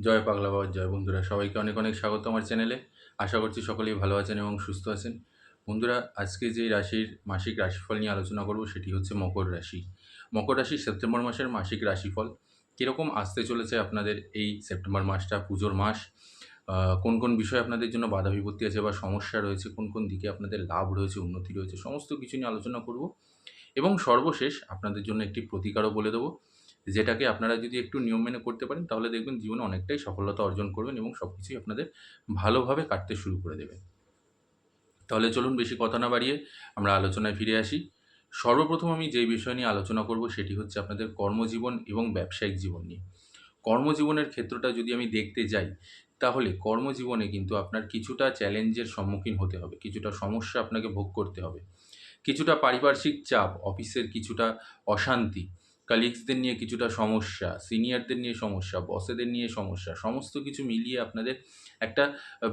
জয় পাগলা বাবার জয়। বন্ধুরা, সবাইকে অনেক অনেক স্বাগত আমার চ্যানেলে। আশা করছি সকলেই ভালো আছেন এবং সুস্থ আছেন। বন্ধুরা, আজকে যে রাশির মাসিক রাশিফল নিয়ে আলোচনা করব সেটি হচ্ছে মকর রাশি। মকর রাশি সেপ্টেম্বর মাসের মাসিক রাশিফল। কীরকম আসতে চলেছে আপনাদের এই সেপ্টেম্বর মাসটা, পুজোর মাস? কোন কোন বিষয়ে আপনাদের জন্য বাধা বিপত্তি আছে বা সমস্যা রয়েছে? কোন কোন দিকে আপনাদের লাভ রয়েছে, উন্নতি রয়েছে? সমস্ত কিছু নিয়ে আলোচনা করব। এবং সর্বশেষ আপনাদের জন্য একটি প্রতিকারও বলে দেবো। যেটাকে আপনারা যদি একটু নিয়ম মেনে করতে পারেন, তাহলে দেখবেন জীবনে অনেকটাই সফলতা অর্জন করবেন এবং সব কিছুই আপনাদের ভালোভাবে কাটতে শুরু করে দেবে। তাহলে চলুন বেশি কথা না বাড়িয়ে আমরা আলোচনায় ফিরে আসি। সর্বপ্রথম আমি যেই বিষয় নিয়ে আলোচনা করব, সেটি হচ্ছে আপনাদের কর্মজীবন এবং ব্যবসায়িক জীবন নিয়ে। কর্মজীবনের ক্ষেত্রটা যদি আমি দেখতে যাই, তাহলে কর্মজীবনে কিন্তু আপনার কিছুটা চ্যালেঞ্জের সম্মুখীন হতে হবে, কিছুটা সমস্যা আপনাকে ভোগ করতে হবে। কিছুটা পারিপার্শ্বিক চাপ, অফিসের কিছুটা অশান্তি কালিগসদের নিয়ে কিছুটা সমস্যা সিনিয়রদের নিয়ে সমস্যা বসেদের নিয়ে সমস্যা, সমস্ত কিছু মিলিয়ে আপনাদের একটা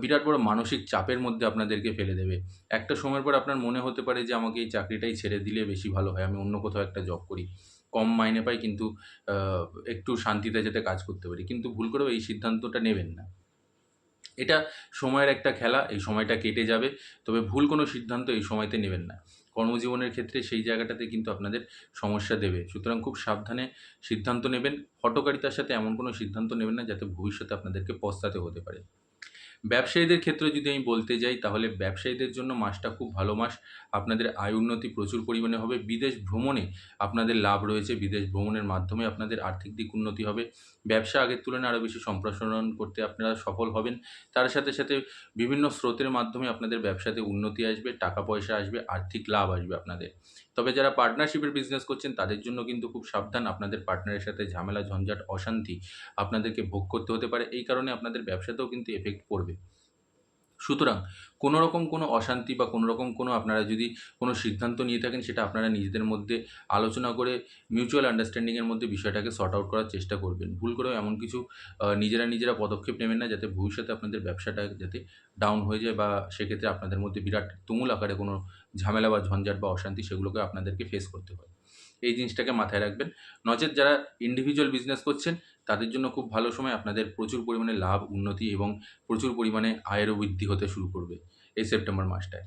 বিরাট বড় মানসিক চাপের মধ্যে আপনাদেরকে ফেলে দেবে। একটা সময়ের পর আপনার মনে হতে পারে যে, আমাকে এই চাকরিটাই ছেড়ে দিলে বেশি ভালো হয়, আমি অন্য কোথাও একটা জব করি। কম মাইনে পাই কিন্তু একটু শান্তিতে যাতে কাজ করতে পারি। কিন্তু ভুল করেও এই সিদ্ধান্তটা নেবেন না। এটা সময়ের একটা খেলা, এই সময়টা কেটে যাবে। তবে ভুল কোনো সিদ্ধান্ত এই সময়তে নেবেন না। কর্মজীবনের ক্ষেত্রে সেই জায়গাটাতে কিন্তু আপনাদের সমস্যা দেবে। সুতরাং খুব সাবধানে সিদ্ধান্ত নেবেন। হটকারিতার সাথে এমন কোনো সিদ্ধান্ত নেবেন না, যাতে ভবিষ্যতে আপনাদেরকে পস্তাতে হতে পারে। ব্যবসায়ীদের ক্ষেত্রে যদি আমি বলতে যাই, তাহলে ব্যবসায়ীদের জন্য মাসটা খুব ভালো মাস আপনাদের আয় উন্নতি প্রচুর পরিমাণে হবে। বিদেশ ভ্রমণে আপনাদের লাভ রয়েছে। বিদেশ ভ্রমণের মাধ্যমে আপনাদের আর্থিক দিক উন্নতি হবে। ব্যবসা আগের তুলনায় আরও বেশি সম্প্রসারণ করতে আপনারা সফল হবেন। তার সাথে সাথে বিভিন্ন স্রোতের মাধ্যমে আপনাদের ব্যবসাতে উন্নতি আসবে, টাকা পয়সা আসবে, আর্থিক লাভ আসবে আপনাদের। তবে যারা পার্টনারশিপের বিজনেস করছেন, তাদের জন্য কিন্তু খুব সাবধান। আপনাদের পার্টনারের সাথে ঝামেলা, ঝঞ্ঝাট, অশান্তি আপনাদেরকে ভোগ করতে হতে পারে। এই কারণে আপনাদের ব্যবসাতেও কিন্তু এফেক্ট পড়বে। সুতরাং কোনো রকম কোনো অশান্তি বা কোনো রকম কোনো আপনারা যদি কোনো সিদ্ধান্ত নিয়ে থাকেন, সেটা আপনারা নিজেদের মধ্যে আলোচনা করে মিউচুয়াল আন্ডারস্ট্যান্ডিংয়ের মধ্যে বিষয়টাকে সর্ট আউট করার চেষ্টা করবেন। ভুল করেও এমন কিছু নিজেরা নিজেরা পদক্ষেপ নেবেন না, যাতে ভবিষ্যতে আপনাদের ব্যবসাটা যাতে ডাউন হয়ে যায় বা সেক্ষেত্রে আপনাদের মধ্যে বিরাট তুমুল আকারে কোনো ঝামেলা বা ঝঞ্ঝাট বা অশান্তি সেগুলোকে আপনাদেরকে ফেস করতে হয়। এই জিনিসটাকে মাথায় রাখবেন। নচেত যারা ইন্ডিভিজুয়াল বিজনেস করছেন, তাদের জন্য খুব ভালো সময় আপনাদের প্রচুর পরিমাণে লাভ, উন্নতি এবং প্রচুর পরিমাণে আয়েরও বৃদ্ধি হতে শুরু করবে এই সেপ্টেম্বর মাসটায়।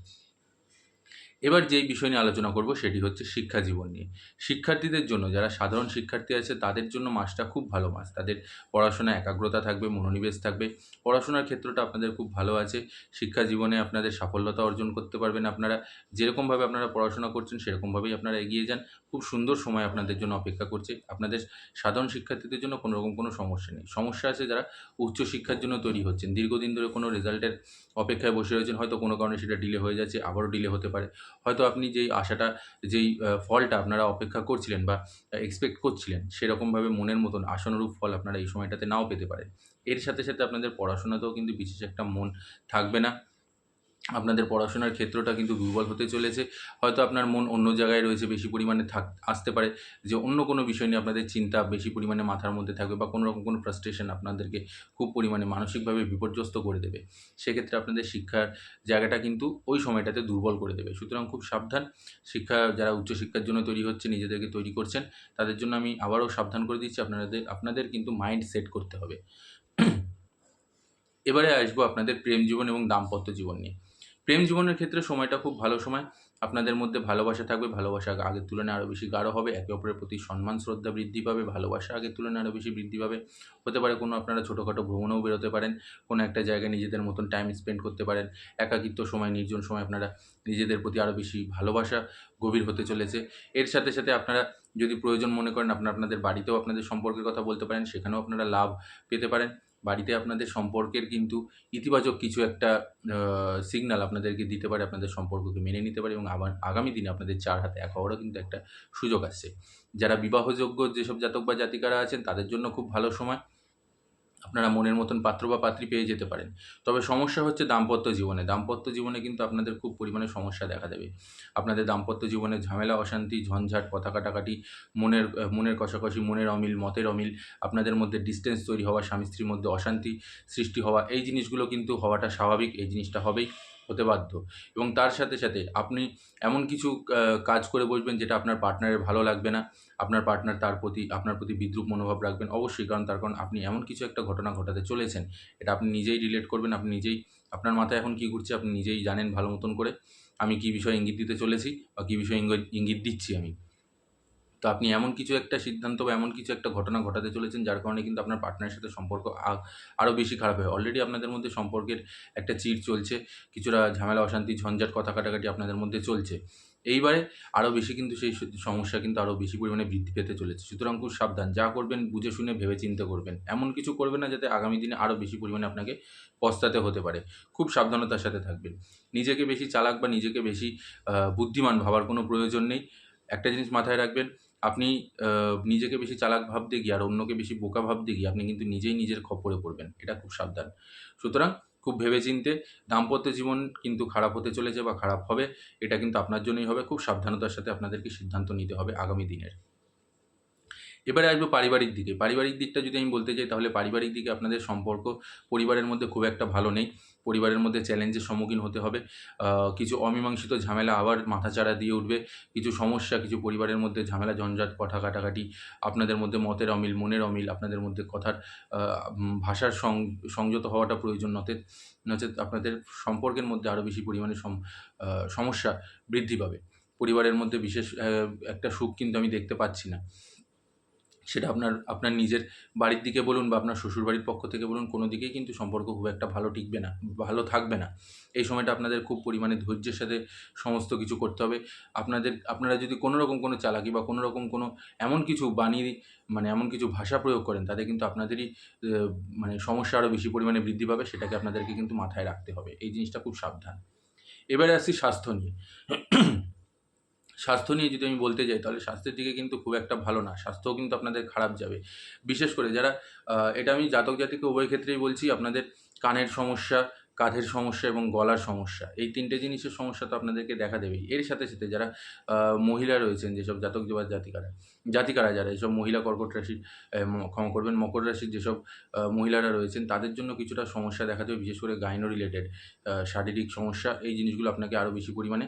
এবার যেই বিষয় নিয়ে আলোচনা করব সেটি হচ্ছে শিক্ষা জীবন নিয়ে। শিক্ষার্থীদের জন্য, যারা সাধারণ শিক্ষার্থী আছে, তাদের জন্য মাসটা খুব ভালো মাস তাদের পড়াশোনায় একাগ্রতা থাকবে, মনোনিবেশ থাকবে। পড়াশোনার ক্ষেত্রটা আপনাদের খুব ভালো আছে। শিক্ষা জীবনে আপনাদের সাফল্যতা অর্জন করতে পারবেন আপনারা। যেরকমভাবে আপনারা পড়াশোনা করছেন, সেরকমভাবেই আপনারা এগিয়ে যান। খুব সুন্দর সময় আপনাদের জন্য অপেক্ষা করছে। আপনাদের সাধারণ শিক্ষার্থীদের জন্য কোনো রকম কোনো সমস্যা নেই। সমস্যা আছে যারা উচ্চশিক্ষার জন্য তৈরি হচ্ছেন। দীর্ঘদিন ধরে কোনো রেজাল্টের অপেক্ষায় বসে রয়েছেন। হয়তো কোনো কারণে সেটা ডিলে হয়ে যাচ্ছে, আবারও ডিলে হতে পারে। হয়তো আপনি যেই আশাটা, যেই ফলটা আপনারা অপেক্ষা করছিলেন বা এক্সপেক্ট করছিলেন, সেরকমভাবে মনের মতন আশানুরূপ ফল আপনারা এই সময়টাতে নাও পেতে পারেন। এর সাথে সাথে আপনাদের পড়াশোনাতেও কিন্তু বিশেষ একটা মন থাকবে না। আপনাদের পড়াশোনার ক্ষেত্রটা কিন্তু দুর্বল হতে চলেছে। হয়তো আপনার মন অন্য জায়গায় রয়েছে, বেশি পরিমাণে থাক, আসতে পারে যে অন্য কোনো বিষয় নিয়ে আপনাদের চিন্তা বেশি পরিমাণে মাথার মধ্যে থাকবে বা কোনো রকম কোনো ফ্রাস্ট্রেশন আপনাদেরকে খুব পরিমাণে মানসিকভাবে বিপর্যস্ত করে দেবে। সেক্ষেত্রে আপনাদের শিক্ষার জায়গাটা কিন্তু ওই সময়টাতে দুর্বল করে দেবে। সুতরাং খুব সাবধান। শিক্ষা যারা উচ্চশিক্ষার জন্য তৈরি হচ্ছে, নিজেদেরকে তৈরি করছেন, তাদের জন্য আমি আবারও সাবধান করে দিচ্ছি। আপনাদের আপনাদের কিন্তু মাইন্ড সেট করতে হবে। এবারে আসব আপনাদের প্রেম জীবন এবং দাম্পত্য জীবন নিয়ে। প্রেম জীবনের ক্ষেত্রে সময়টা খুব ভালো সময়। আপনাদের মধ্যে ভালোবাসা থাকবে, ভালোবাসা আগের তুলনায় আরও বেশি গাঢ় হবে, একে অপরের প্রতি সম্মান, শ্রদ্ধা বৃদ্ধি পাবে, ভালোবাসা আগের তুলনায় আরও বেশি বৃদ্ধি পাবে। হতে পারে কোনো আপনারা ছোটোখাটো ভ্রমণেও বেরোতে পারেন, কোনো একটা জায়গায় নিজেদের মতন টাইম স্পেন্ড করতে পারেন। একাকিত্ব সময়, নির্জন সময় আপনারা নিজেদের প্রতি আরও বেশি ভালোবাসা গভীর হতে চলেছে। এর সাথে সাথে আপনারা যদি প্রয়োজন মনে করেন, আপনারা আপনাদের বাড়িতেও আপনাদের সম্পর্কের কথা বলতে পারেন, সেখানেও আপনারা লাভ পেতে পারেন। বাড়িতে আপনাদের সম্পর্কের কিন্তু ইতিবাচক কিছু একটা সিগনাল আপনাদেরকে দিতে পারে, আপনাদের সম্পর্ককে মেনে নিতে পারে এবং আবার আগামী দিনে আপনাদের চার হাতে এক হওয়ারও কিন্তু একটা সুযোগ আসছে। যারা বিবাহযোগ্য যেসব জাতক বা জাতিকারা আছেন, তাদের জন্য খুব ভালো সময়। আপনারা মনের মতন পাত্র বা পাত্রী পেয়ে যেতে পারেন। তবে সমস্যা হচ্ছে দাম্পত্য জীবনে। দাম্পত্য জীবনে কিন্তু আপনাদের খুব পরিমাণে সমস্যা দেখা দেবে। আপনাদের দাম্পত্য জীবনে ঝামেলা, অশান্তি, ঝঞ্ঝাট কথা কাটাকাটি, মনের মনের কষাকষি, মনের অমিল, মতের অমিল, আপনাদের মধ্যে ডিস্টেন্স তৈরি হওয়া স্বামী স্ত্রীর মধ্যে অশান্তি সৃষ্টি হওয়া, এই জিনিসগুলো কিন্তু হওয়াটা স্বাভাবিক, এই জিনিসটা হবেই। হতে বাধ্য। এবং তার সাথে সাথে আপনি এমন কিছু কাজ করে বসবেন যেটা আপনার পার্টনারের ভালো লাগবে না। আপনার পার্টনার তার প্রতি, আপনার প্রতি বিদ্রুপ মনোভাব রাখবেন অবশ্যই। কারণ তার কারণ আপনি এমন কিছু একটা ঘটনা ঘটাতে চলেছেন, এটা আপনি নিজেই রিলেট করবেন। আপনি নিজেই, আপনার মাথায় এখন কী ঘুরছে আপনি নিজেই জানেন ভালো মতন করে। আমি কী বিষয়ে ইঙ্গিত দিতে চলেছি বা কী বিষয়ে ইঙ্গিত দিচ্ছি আমি? তো আপনি এমন কিছু একটা সিদ্ধান্ত বা এমন কিছু একটা ঘটনা ঘটাতে চলেছেন যার কারণে কিন্তু আপনার পার্টনারের সাথে সম্পর্ক আরও বেশি খারাপ হয়। অলরেডি আপনাদের মধ্যে সম্পর্কের একটা চির চলছে, কিছুটা ঝামেলা, অশান্তি, ঝঞ্ঝাট, কথা কাটাকাটি আপনাদের মধ্যে চলছে। এইবারে আরও বেশি কিন্তু সেই সমস্যা কিন্তু আরও বেশি পরিমাণে বৃদ্ধি পেতে চলেছে। সুতরাং খুব সাবধান, যা করবেন, বুঝে শুনে ভেবে চিন্তে করবেন। এমন কিছু করবেন না যাতে আগামী দিনে আরও বেশি পরিমাণে আপনাকে পস্তাতে হতে পারে। খুব সাবধানতার সাথে থাকবেন। নিজেকে বেশি চালাক বা নিজেকে বেশি বুদ্ধিমান ভাবার কোনো প্রয়োজন নেই। একটা জিনিস মাথায় রাখবেন আপনি নিজেকে বেশি চালাক ভাবতে গিয়ে আর অন্যকে বেশি বোকা ভাবতে গিয়ে আপনি কিন্তু নিজেই নিজের খপরে পড়বেন। এটা খুব সাবধান। সুতরাং খুব ভেবেচিন্তে দাম্পত্য জীবন কিন্তু খারাপ হতে চলেছে বা খারাপ হবে, এটা কিন্তু আপনার জন্যই হবে। খুব সাবধানতার সাথে আপনাদেরকে সিদ্ধান্ত নিতে হবে আগামী দিনের। এবারে আসব পারিবারিক দিকে। পারিবারিক দিকটা যদি আমি বলতে চাই তাহলে পারিবারিক দিকে আপনাদের সম্পর্ক পরিবারের মধ্যে খুব একটা ভালো নেই। পরিবারের মধ্যে চ্যালেঞ্জের সম্মুখীন হতে হবে। কিছু অমীমাংসিত ঝামেলা আবার মাথাচাড়া দিয়ে উঠবে। কিছু সমস্যা, কিছু পরিবারের মধ্যে ঝামেলা, ঝঞ্ঝাট, কথা কাটাকাটি, আপনাদের মধ্যে মতের অমিল, মনের অমিল, আপনাদের মধ্যে কথার ভাষার সংযত হওয়াটা প্রয়োজন নচেত নচেত আপনাদের সম্পর্কের মধ্যে আরও বেশি পরিমাণে সম- সমস্যা বৃদ্ধি পাবে। পরিবারের মধ্যে বিশেষ একটা সুখ কিন্তু আমি দেখতে পাচ্ছি না। সেটা আপনার আপনার নিজের বাড়ির দিকে বলুন বা আপনার শ্বশুরবাড়ির পক্ষ থেকে বলুন, কোনো দিকেই কিন্তু সম্পর্ক খুব একটা ভালো টিকবে না, ভালো থাকবে না। এই সময়টা আপনাদের খুব পরিমাণে ধৈর্যের সাথে সমস্ত কিছু করতে হবে। আপনাদের, আপনারা যদি কোনো রকম কোনো চালাকি বা কোনো রকম কোনো এমন কিছু বানিয়ে মানে এমন কিছু ভাষা প্রয়োগ করেন, তাতে কিন্তু আপনাদেরই মানে সমস্যা আরও বেশি পরিমাণে বৃদ্ধি পাবে, সেটাকে আপনাদেরকে কিন্তু মাথায় রাখতে হবে। এই জিনিসটা খুব সাবধান। এবারে আসছি স্বাস্থ্য নিয়ে। স্বাস্থ্য নিয়ে যদি আমি বলতে যাই, তাহলে স্বাস্থ্যের দিকে কিন্তু খুব একটা ভালো না। স্বাস্থ্যও কিন্তু আপনাদের খারাপ যাবে। বিশেষ করে যারা এটা আমি জাতক জাতিকে উভয় ক্ষেত্রেই বলছি, আপনাদের কানের সমস্যা, কাঁধের সমস্যা এবং গলার সমস্যা, এই তিনটে জিনিসের সমস্যা তো আপনাদেরকে দেখা দেবেই। এর সাথে সাথে যারা মহিলা রয়েছেন, যেসব জাতক বা জাতিকারা জাতিকারা যারা, এসব মহিলা কর্কট রাশি ক্ষমা করবেন, মকর রাশির যেসব মহিলারা রয়েছেন, তাদের জন্য কিছুটা সমস্যা দেখা দেবে, বিশেষ করে গাইনো রিলেটেড শারীরিক সমস্যা, এই জিনিসগুলো আপনাকে আরও বেশি পরিমাণে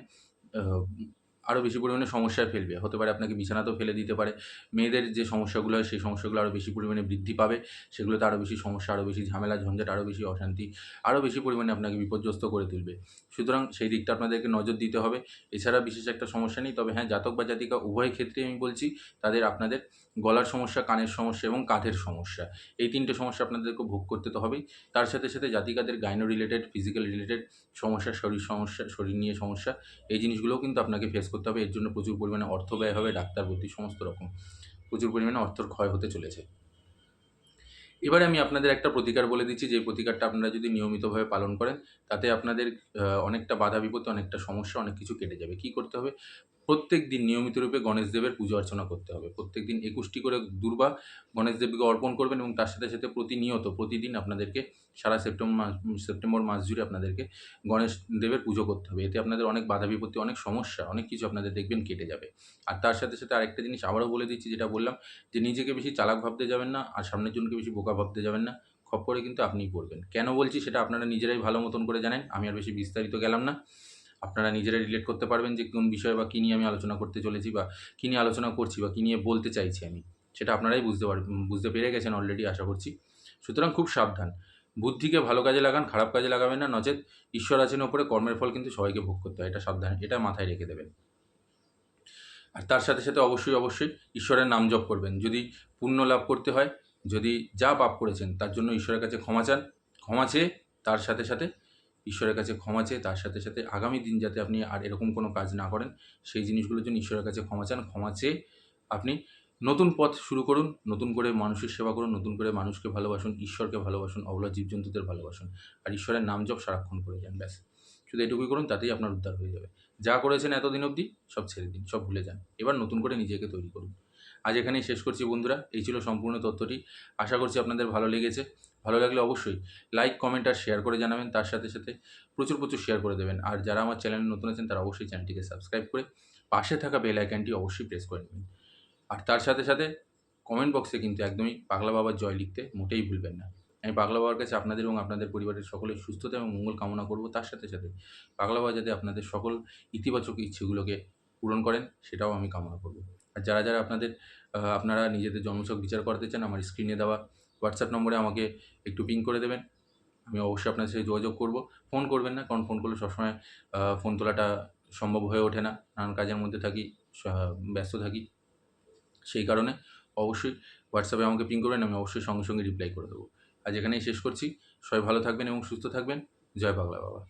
আরও বেশি পরিমাণে সমস্যায় ফেলবে। হতে পারে আপনাকে বিছানাতেও ফেলে দিতে পারে। মেয়েদের যে সমস্যাগুলো হয়, সেই সমস্যাগুলো আরও বেশি পরিমাণে বৃদ্ধি পাবে। সেগুলোতে আরও বেশি সমস্যা আরও বেশি ঝামেলা, ঝঞ্ঝাট আরও বেশি অশান্তি আরও বেশি পরিমাণে আপনাকে বিপর্যস্ত করে তুলবে। সুতরাং সেই দিকটা আপনাদেরকে নজর দিতে হবে। এছাড়া বিশেষ একটা সমস্যা নেই। তবে হ্যাঁ জাতক বা জাতিকা উভয় ক্ষেত্রেই আমি বলছি, তাদের আপনাদের গলার সমস্যা, কানের সমস্যা এবং কাঁধের সমস্যা। এই তিনটে সমস্যা আপনাদেরকে ভোগ করতে তো হবেই। তার সাথে সাথে জাতিকাদের গাইনো রিলেটেড ফিজিক্যাল রিলেটেড সমস্যা, শরীর সমস্যা, শরীর নিয়ে সমস্যা, এই জিনিসগুলোও কিন্তু আপনাকে ফেস করতে হবে। এর জন্য প্রচুর পরিমাণে অর্থ ব্যয় হবে, ডাক্তার ভর্তি সমস্ত রকম। প্রচুর পরিমাণে অর্থর ক্ষয় হতে চলেছে। এবারে আমি আপনাদের একটা প্রতিকার বলে দিচ্ছি। যে প্রতিকারটা আপনারা যদি নিয়মিতভাবে পালন করেন, তাতে আপনাদের অনেকটা বাধা বিপত্তি, অনেকটা সমস্যা, অনেক কিছু কেটে যাবে। কি করতে হবে? প্রত্যেক দিন নিয়মিত রূপে গণেশ দেবের পুজো অর্চনা করতে হবে। প্রত্যেক দিন একুশটি করে দুর্বা গণেশ দেবকে অর্পণ করবেন এবং তার সাথে সাথে প্রতিনিয়ত, প্রতিদিন আপনাদেরকে সারা সেপ্টেম্বর মাস সেপ্টেম্বর মাস জুড়ে আপনাদেরকে গণেশ দেবের পুজো করতে হবে। এতে আপনাদের অনেক বাধা বিপত্তি, অনেক সমস্যা, অনেক কিছু আপনাদের দেখবেন কেটে যাবে। আর তার সাথে সাথে আরেকটা জিনিস আবারও বলে দিচ্ছি, যেটা বললাম যে নিজেকে বেশি চালাক ভাবতে যাবেন না আর সামনের জনকে বেশি বোকা ভাবতে যাবেন না। খপ্পরে কিন্তু আপনিই পড়বেন। কেন বলছি সেটা আপনারা নিজেরাই ভালো মতন করে জানেন, আমি আর বেশি বিস্তারিত গেলাম না। আপনারা নিজেরা রিলেট করতে পারবেন যে কোন বিষয় বা কী নিয়ে আমি আলোচনা করতে চলেছি বা কী নিয়ে আলোচনা করছি বা কী নিয়ে বলতে চাইছি আমি। সেটা আপনারাই বুঝতে পার, বুঝতে পেরে গেছেন অলরেডি আশা করছি। সুতরাং খুব সাবধান। বুদ্ধিকে ভালো কাজে লাগান, খারাপ কাজে লাগাবেন না, নচেত ঈশ্বর আছেন ওপরে, কর্মের ফল কিন্তু সবাইকে ভোগ করতে হয়। এটা সাবধান, এটা মাথায় রেখে দেবেন। আর তার সাথে সাথে অবশ্যই অবশ্যই ঈশ্বরের নাম জপ করবেন। যদি পুণ্য লাভ করতে হয়, যদি যা পাপ করেছেন, তার জন্য ঈশ্বরের কাছে ক্ষমা চান। ক্ষমা চেয়ে তার সাথে সাথে ঈশ্বরের কাছে ক্ষমা চেয়ে তার সাথে সাথে আগামী দিন যাতে আপনি আর এরকম কোনো কাজ না করেন, সেই জিনিসগুলোর জন্য ঈশ্বরের কাছে ক্ষমা চান, ক্ষমা চেয়ে আপনি নতুন পথ শুরু করুন, নতুন করে মানুষের সেবা করুন, নতুন করে মানুষকে ভালোবাসুন, ঈশ্বরকে ভালোবাসুন, অবলা জীবজন্তুদের ভালোবাসুন, আর ঈশ্বরের নাম জপ সারাক্ষণ করে যান, ব্যাস। শুধু এটুকুই করুন, তাতেই আপনার উদ্ধার হয়ে যাবে। যা করেছেন এতদিন অবধি সব ছেড়ে দিন, সব ভুলে যান। এবার নতুন করে নিজেকে তৈরি করুন। আজ এখানেই শেষ করছি বন্ধুরা। এই ছিল সম্পূর্ণ তথ্যটি। আশা করছি আপনাদের ভালো লেগেছে। ভালো লাগলে অবশ্যই লাইক কমেন্ট আর শেয়ার করে জানাবেন। তার সাথে সাথে প্রচুর প্রচুর শেয়ার করে দেবেন। আর যারা আমার চ্যানেলে নতুন আছেন, তারা অবশ্যই চ্যানেলটিকে সাবস্ক্রাইব করে পাশে থাকা বেল আইকনটি অবশ্যই প্রেস করে নেবেন। আর তার সাথে সাথে কমেন্ট বক্সে কিন্তু একদমই পাগলা বাবার জয় লিখতে মোটেই ভুলবেন না। আমি পাগলা বাবার কাছে আপনাদের এবং আপনাদের পরিবারের সকলের সুস্থতা এবং মঙ্গল কামনা করব। তার সাথে সাথে পাগলা বাবা যাতে আপনাদের সকল ইতিবাচক ইচ্ছেগুলোকে পূরণ করেন, সেটাও আমি কামনা করব। আর যারা যারা আপনাদের আপনারা নিজেদের জন্মছক বিচার করাতে চান, আমার স্ক্রিনে দেওয়া হোয়াটসঅ্যাপ নম্বরে আমাকে একটু পিং করে দেবেন। আমি অবশ্যই আপনার সাথে যোগাযোগ করব। ফোন করবেন না, কারণ ফোন করলে সবসময় ফোন তোলাটা সম্ভব হয়ে ওঠে না। নানান কাজের মধ্যে থাকি ব্যস্ত থাকি। সেই কারণে অবশ্যই হোয়াটসঅ্যাপে আমাকে পিং করবেন, আমি অবশ্যই সঙ্গে সঙ্গে রিপ্লাই করে দেবো। আজ এখানেই শেষ করছি। সবাই ভালো থাকবেন এবং সুস্থ থাকবেন। জয় বাংলা বাবা।